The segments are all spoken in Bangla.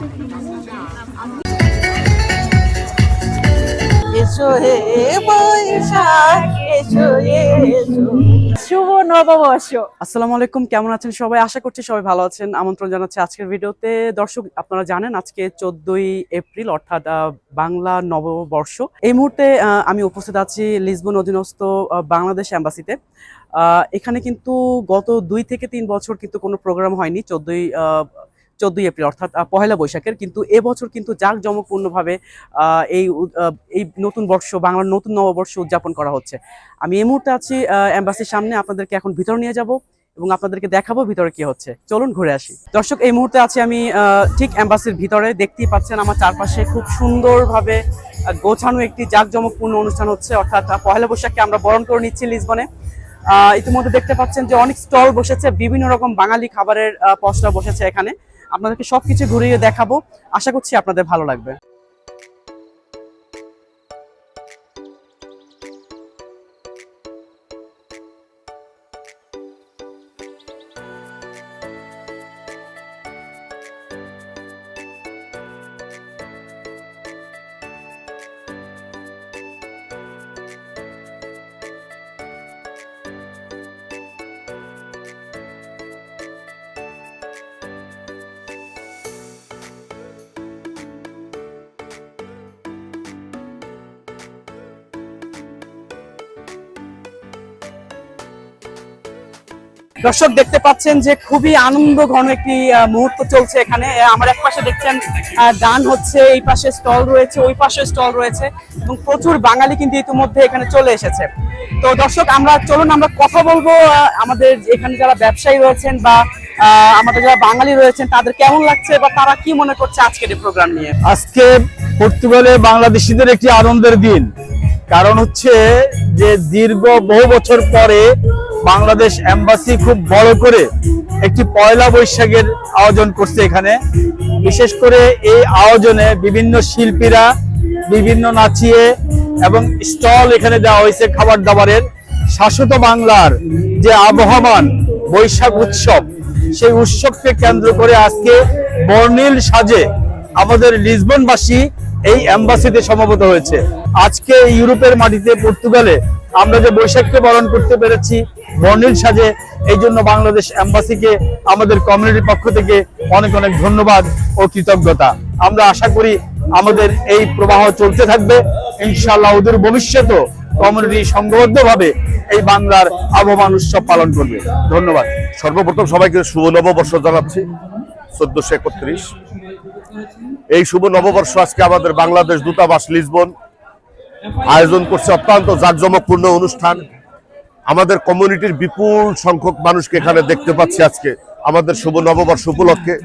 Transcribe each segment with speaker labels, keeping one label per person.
Speaker 1: শুভ নববর্ষ।
Speaker 2: আসসালামু আলাইকুম, কেমন আছেন সবাই? আশা করছি সবাই ভালো আছেন। আমন্ত্রণ জানাচ্ছি আজকের ভিডিওতে। দর্শক, আপনারা জানেন আজকে চোদ্দই এপ্রিল, অর্থাৎ বাংলা নববর্ষ। এই মুহূর্তে আমি উপস্থিত আছি লিসবন অধীনস্থ বাংলাদেশ অ্যাম্বাসিতে এখানে কিন্তু গত দুই থেকে তিন বছর কিন্তু কোনো প্রোগ্রাম হয়নি। চোদ্দই চোদ্দই এপ্রিল, অর্থাৎ পহেলা বৈশাখের। কিন্তু এবছর কিন্তু জাঁকজমকপূর্ণভাবে এই এই নতুন বর্ষ, বাংলার নতুন নববর্ষ উদযাপন করা হচ্ছে। আমি এই মুহূর্তে আছি অ্যাম্বাসির সামনে। আপনাদেরকে এখন ভিতর নিয়ে যাব এবং আপনাদেরকে দেখাবো ভিতরে কি হচ্ছে। চলুন ঘুরে আসি। দর্শক, এই মুহূর্তে আছি আমি ঠিক অ্যাম্বাসির ভিতরে। দেখতেই পাচ্ছেন, আমার চারপাশে খুব সুন্দরভাবে গোছানো একটি জাঁকজমকপূর্ণ অনুষ্ঠান হচ্ছে। অর্থাৎ পহেলা বৈশাখকে আমরা বরণ করে নিচ্ছি লিসবনে। ইতিমধ্যে দেখতে পাচ্ছেন যে অনেক স্টল বসেছে, বিভিন্ন রকম বাঙালি খাবারের পশরা বসেছে এখানে। আপনাদেরকে সবকিছু ঘুরিয়ে দেখাবো। আশা করছি আপনাদের ভালো লাগবে। দর্শক দেখতে পাচ্ছেন যে খুবই আনন্দ ঘন একটি মুহূর্ত চলছে এখানে। আমার এক পাশে দেখছেন গান হচ্ছে, এই পাশে স্টল রয়েছে, ওই পাশে স্টল রয়েছে এবং প্রচুর বাঙালি কিন্তু ইতিমধ্যে এখানে চলে এসেছে। তো দর্শক, আমরা, চলুন, আমরা কথা বলব আমাদের এখানে যারা ব্যবসায়ী রয়েছেন বা আমাদের যারা বাঙালি রয়েছেন, তাদের কেমন লাগছে বা তারা কি মনে করছে আজকের এই প্রোগ্রাম নিয়ে?
Speaker 3: আজকে পর্তুগালে বাংলাদেশিদের একটি আনন্দের দিন। কারণ হচ্ছে যে দীর্ঘ বহু বছর পরে বাংলাদেশ এম্বাসি খুব বড় করে একটি পয়লা বৈশাখের আয়োজন করছে এখানে। বিশেষ করে এই আয়োজনে বিভিন্ন শিল্পীরা বিভিন্ন নাচিয়ে এবং স্টল এখানে দেওয়া হয়েছে খাবার দাবারের শাশ্বত বাংলার যে আবহমান বৈশাখ উৎসব, সেই উৎসবকে কেন্দ্র করে আজকে বর্ণিল সাজে আমাদের লিসবনবাসী এই অ্যাম্বাসিতে সমবেত হয়েছে। আজকে ইউরোপের মাটিতে পর্তুগালে আমরা যে বৈশাখকে বরণ করতে পেরেছি, বর্ণিল সাজে, এই জন্য বাংলাদেশ অ্যাম্বাসিকে আমাদের কমিউনিটির পক্ষ থেকে অনেক অনেক ধন্যবাদ ও কৃতজ্ঞতা। আমরা আশা করি আমাদের এই প্রবাহ চলতে থাকবে। ইনশাআল্লাহ ওদের ভবিষ্যতেও কমিউনিটি সংঘবদ্ধভাবে এই বাংলার আবহমান উৎসব পালন করবে। ধন্যবাদ।
Speaker 4: সর্বপ্রথম সবাইকে শুভ নববর্ষ জানাচ্ছি, চোদ্দশো একত্রিশ। এই শুভ নববর্ষ আজকে আমাদের বাংলাদেশ দূতাবাস লিসবন। আয়োজন করছে অত্যন্ত জাঁকজমকপূর্ণ অনুষ্ঠান। আমাদের কমিউনিটির বিপুল সংখ্যক মানুষকে এখানে দেখতে পাচ্ছি আজকে। আমাদের শুভ নববর্ষ উপলক্ষে,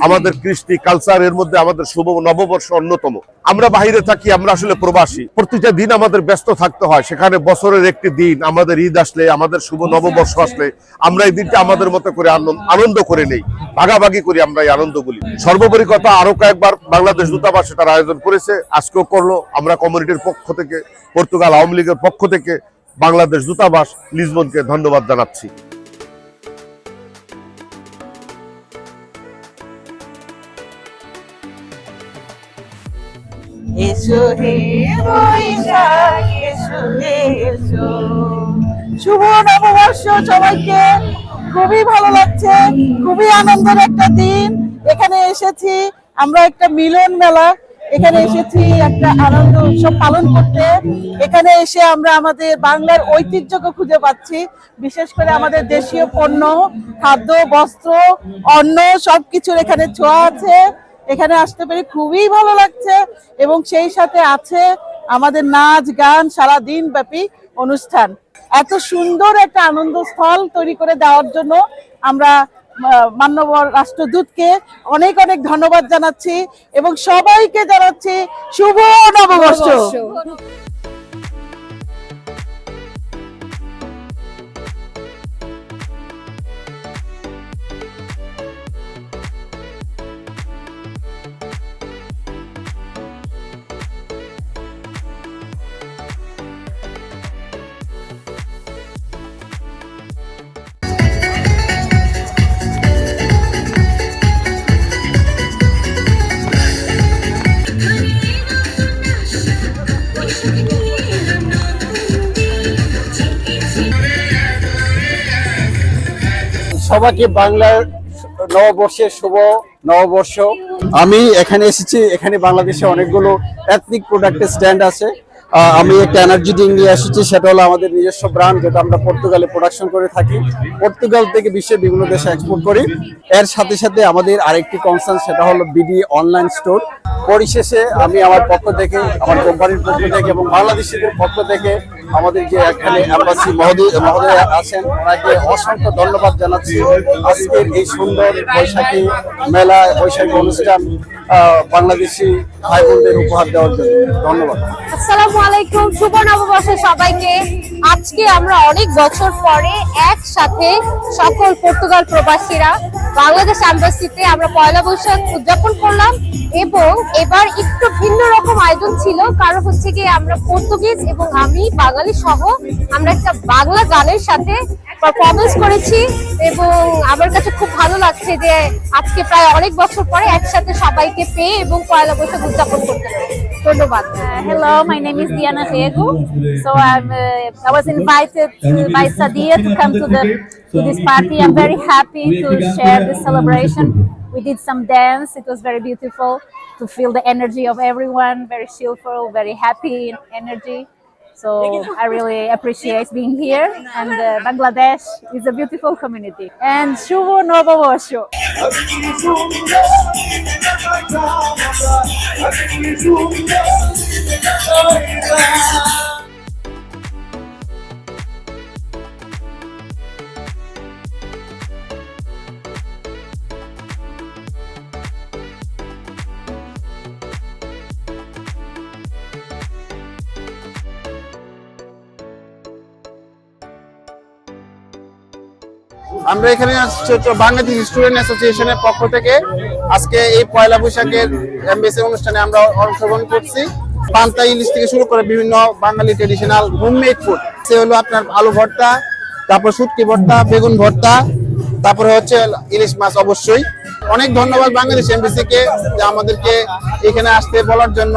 Speaker 4: আমাদের কৃষ্টি কালচার এর মধ্যে আমাদের শুভ নববর্ষ অন্যতম। আমরা বাইরে থাকি, আমরা আসলে প্রবাসী। প্রতিটা দিন আমাদের ব্যস্ত থাকতে হয়। সেখানে বছরের একটি দিন, আমাদের ঈদ আসলে, আমাদের শুভ নববর্ষ আসলে, আমরা এই দিনটা আমাদের মতো করে আনন্দ- করে নেই। ভাগাভাগি করি আমরা এই আনন্দগুলি। সর্বোপরি কথা, আরও কয়েকবার বাংলাদেশ দূতাবাস এটার আয়োজন করেছে, আজকেও করল। আমরা কমিউনিটির পক্ষ থেকে, পর্তুগাল আওয়ামী লীগের পক্ষ থেকে বাংলাদেশ দূতাবাস লিসবনকে ধন্যবাদ জানাচ্ছি।
Speaker 1: এসো হে বৈশাখ, এসো এসো। শুভ নববর্ষ সবাইকে। খুবই ভালো লাগছে, খুবই আনন্দের একটা দিন। এখানে এসেছি আমরা একটা মিলন মেলা। এখানে এসেছি একটা আনন্দ উৎসব পালন করতে। এখানে এসে আমরা আমাদের বাংলার ঐতিহ্যকে খুঁজে পাচ্ছি। বিশেষ করে আমাদের দেশীয় পণ্য, খাদ্য, বস্ত্র, অন্ন সবকিছুর এখানে ছোঁয়া আছে। এখানে আসতে পেরে খুবই ভালো লাগছে এবং সেই সাথে আছে আমাদের নাচ, গান সারা দিন ব্যাপী অনুষ্ঠান। এত সুন্দর একটা আনন্দ স্থল তৈরি করে দেওয়ার জন্য আমরা মান্যবর রাষ্ট্রদূতকে অনেক অনেক ধন্যবাদ জানাচ্ছি এবং সবাইকে জানাচ্ছি শুভ নববর্ষ।
Speaker 5: সবাইকে বাংলার নববর্ষের শুভ নববর্ষ। আমি এখানে এসেছি, এখানে বাংলাদেশে অনেকগুলো এথনিক প্রোডাক্টের স্ট্যান্ড আছে। আমি একটা এনার্জি ড্রিঙ্ক নিয়ে এসেছি, সেটা হলো আমাদের নিজস্ব ব্র্যান্ড যেটা আমরা পর্তুগালে প্রোডাকশন করে থাকি। পর্তুগাল থেকে বিশ্বের বিভিন্ন দেশে এক্সপোর্ট করি। এর সাথে সাথে আমাদের আরেকটি কনসার্ন সেটা হলো বিডি অনলাইন স্টোর পরিশেষে আমি আমার পক্ষ থেকে, আমার কোম্পানির পক্ষ থেকে এবং বাংলাদেশিদের পক্ষ থেকে আমাদের যে এখানে অ্যাম্বাসি মহোদয় মহোদয় আছেন, ওনাকে অসংখ্য ধন্যবাদ জানাচ্ছি। আজকের এই সুন্দর বৈশাখী মেলা, বৈশাখী অনুষ্ঠান বাংলাদেশি ভাই বোনদের উপহার দেওয়ার জন্য। ধন্যবাদ।
Speaker 6: আসসালামু আলাইকুম, শুভ সবাইকে। আজকে আমরা অনেক বছর পরে একসাথে সকল পর্তুগাল প্রবাসীরা বাংলাদেশ অ্যাম্বাসিতে আমরা পয়লা বৈশাখ উদযাপন করলাম এবং এবার একটু ভিন্ন রকম আয়োজন ছিল। কারণ হচ্ছে কি আমরা পর্তুগিজ এবং আমি বাঙালি সহ আমরা একটা বাংলা গানের সাথে পারফরমেন্স করেছি এবং আমার কাছে খুব ভালো লাগছে যে আজকে প্রায় অনেক বছর পরে একসাথে সবাইকে পেয়ে এবং পয়লা বৈশাখ উদযাপন করতে পেরে ধন্যবাদ
Speaker 7: Uh, is Diana Rego. So I'm, uh, I was invited to- by Sadia to come to the to this party. I'm very happy to share this celebration. We did some dance. It was very beautiful to feel the energy of everyone. Very cheerful, very happy energy. So I really appreciate being here. And uh, Bangladesh is a beautiful community. And Shuvo Novo Osho.
Speaker 5: আমরা এখানে বাংলাদেশ স্টুডেন্ট অ্যাসোসিয়েশনের পক্ষ থেকে। আজকে এই পয়লা বৈশাখের এমবিসি অনুষ্ঠানে আমরা অংশগ্রহণ করছি। পান্তা ইলিশ থেকে শুরু করে বিভিন্ন বাঙালি ট্রেডিশনাল হোমমেড ফুড সে হলো আপনার আলু ভর্তা, তারপর শুটকি ভর্তা, বেগুন ভর্তা, তারপরে হচ্ছে ইলিশ মাছ অবশ্যই। অনেক ধন্যবাদ বাংলাদেশ এমবিসি কে যে আমাদেরকে এখানে আসতে বলার জন্য।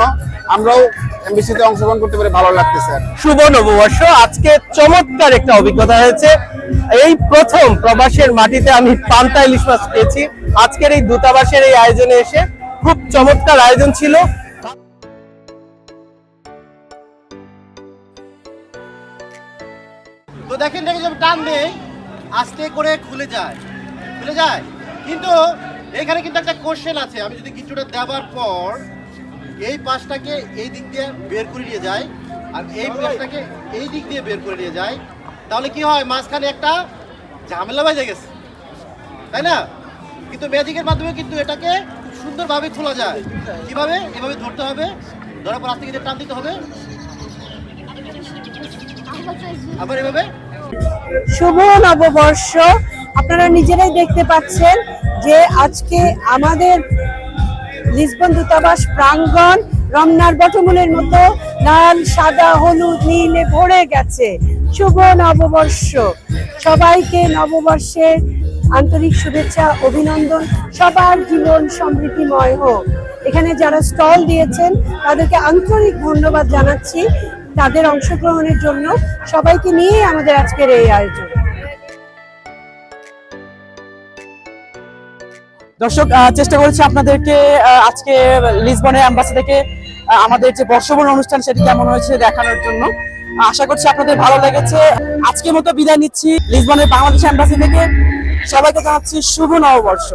Speaker 5: আমরাও এমবিসি তে অংশগ্রহণ করতে পেরে ভালো লাগতেছে।
Speaker 8: শুভ নববর্ষ আজকে চমৎকার একটা অভিজ্ঞতা হয়েছে। এই প্রথম প্রবাসের মাটিতে আমি পান্তা ইলিশ মাছ খেয়েছি। আজকের এই দূতাবাসের এই আয়োজনে এসে খুব চমৎকার আয়োজন ছিল।
Speaker 9: তো দেখেন দেখে যখন টান দেই আস্তে করে খুলে যায়। খুলে যায়। কিন্তু এখানে কিন্তু একটা কোশ্চেন আছে। আমি যদি কিছুটা দেওয়ার পর এই পাশটাকে এই দিক দিয়ে বের করে নিয়ে যায় আর এই পাশটাকে এই দিক দিয়ে বের করে নিয়ে যায়। তাহলে কি হয়? মাঝখানে একটা ঝামেলা বাজে গেছে। তাই না? কিন্তু ম্যাজিকের মাধ্যমে কিন্তু এটাকে খুব সুন্দরভাবে খোলা যায়। কীভাবে? এভাবে ধরতে হবে। ধরার পর আস্তে করে টান দিতে হবে। আবার এভাবে।
Speaker 10: শুভ নববর্ষ। আপনারা নিজেরাই দেখতে পাচ্ছেন যে আজকে আমাদের লিসবন দূতাবাস প্রাঙ্গণ রমনার বটমূলের মতো লাল, সাদা, হলুদ, নীলে ভরে গেছে। শুভ নববর্ষ। সবাইকে নববর্ষের আন্তরিক শুভেচ্ছা, অভিনন্দন। সবার জীবন সমৃদ্ধিময় হোক। এখানে যারা স্টল দিয়েছেন, তাদেরকে আন্তরিক ধন্যবাদ জানাচ্ছি। তাদের অংশগ্রহণের জন্য সবাইকে নিয়ে আমাদের আজকের এই আয়োজন।
Speaker 2: দর্শক চেষ্টা করেছি আপনাদেরকে আজকে লিসবনের অ্যাম্বাসি থেকে আমাদের যে বর্ষবরণ অনুষ্ঠান সেটি কেমন হয়েছে দেখানোর জন্য। আশা করছি আপনাদের ভালো লেগেছে। আজকের মতো বিদায় নিচ্ছি লিসবনের বাংলাদেশ অ্যাম্বাসি থেকে। সবাইকে জানাচ্ছি শুভ নববর্ষ।